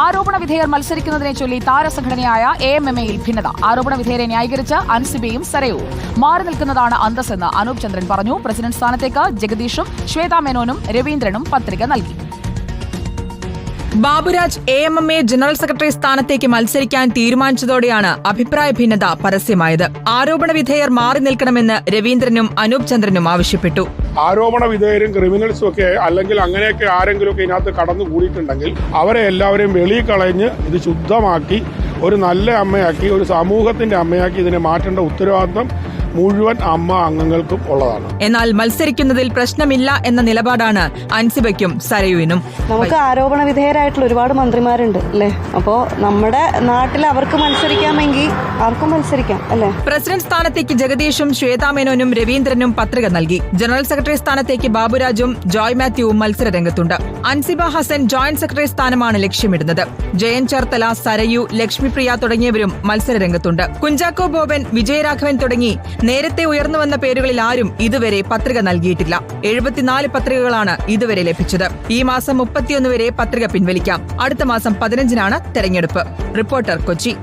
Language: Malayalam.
ആരോപണ വിധേയർ മത്സരിക്കുന്നതിനെ ചൊല്ലി താരസംഘടനയായ എ എം എം എയിൽ ഭിന്നത. ആരോപണ വിധേയരെ ന്യായീകരിച്ച് അൻസിബയും സരയവും. മാറി നിൽക്കുന്നതാണ് അന്തസ്സെന്ന് അനൂപ് ചന്ദ്രൻ പറഞ്ഞു. പ്രസിഡന്റ് സ്ഥാനത്തേക്ക് ജഗദീഷും ശ്വേതാ മേനോനും രവീന്ദ്രനും പത്രിക നൽകി. Baburaj A M M A general secretary സ്ഥാനത്തേക്ക് മത്സരിക്കാൻ തീരുമാനിച്ചതോടെയാണ് അഭിപ്രായ ഭിന്നത പരസ്യമായത്. ആരോപണ വിധേയർ മാറി നിൽക്കണമെന്ന് രവീന്ദ്രനും അനൂപ് ചന്ദ്രനും ആവശ്യപ്പെട്ടു. ആരോപണ വിധേയരും ക്രിമിനൽസും ഒക്കെ അല്ലെങ്കിൽ അങ്ങനെയൊക്കെ ആരെങ്കിലും ഒക്കെ ഇതിനകത്ത് കടന്നു കൂടിയിട്ടുണ്ടെങ്കിൽ അവരെ എല്ലാവരെയും വെളിയിൽ കളഞ്ഞ് ഇത് ശുദ്ധമാക്കി ഒരു നല്ല അമ്മയാക്കി ഒരു സമൂഹത്തിന്റെ അമ്മയാക്കി ഇതിനെ മാറ്റേണ്ട ഉത്തരവാദിത്വം മുഴുവൻ അമ്മ അംഗങ്ങൾക്കും ഉള്ളതാണ്. എന്നാൽ മത്സരിക്കുന്നതിൽ പ്രശ്നമില്ല എന്ന നിലപാടാണ് അൻസിബയ്ക്കും സരയുവിനും. നമുക്ക് ആരോപണ വിധേയരായിട്ടുള്ള ഒരുപാട് മന്ത്രിമാരുണ്ട് അല്ലേ? അപ്പോ നമ്മുടെ നാട്ടിൽ അവർക്ക് മത്സരിക്കാമെങ്കിൽ ആർക്കും മത്സരിക്കാം അല്ലേ? പ്രസിഡന്റ് സ്ഥാനത്തേക്ക് ജഗദീഷും ശ്വേതാമേനോനും രവീന്ദ്രനും പത്രിക നൽകി. ജനറൽ സെക്രട്ടറി സ്ഥാനത്തേക്ക് ബാബുരാജും ജോയ് മാത്യുവും മത്സര രംഗത്തുണ്ട് അൻസിബ ഹസൻ ജോയിന്റ് സെക്രട്ടറി സ്ഥാനമാണ് ലക്ഷ്യമിടുന്നത്. ജയൻ ചേർത്തല സരയു ലക്ഷ്മിപ്രിയ തുടങ്ങിയവരും മത്സര രംഗത്തുണ്ട് കുഞ്ചാക്കോ ബോബൻ വിജയരാഘവൻ തുടങ്ങി നേരത്തെ ഉയർന്നു വന്ന പേരുകളിൽ ആരും ഇതുവരെ പത്രിക നൽകിയിട്ടില്ല. എഴുപത്തിനാല് പത്രികകളാണ് ഇതുവരെ ലഭിച്ചത്. ഈ മാസം മുപ്പത്തിയൊന്ന് വരെ പത്രിക പിൻവലിക്കാം. അടുത്ത മാസം പതിനഞ്ചിനാണ് തെരഞ്ഞെടുപ്പ്. റിപ്പോർട്ടർ കൊച്ചി.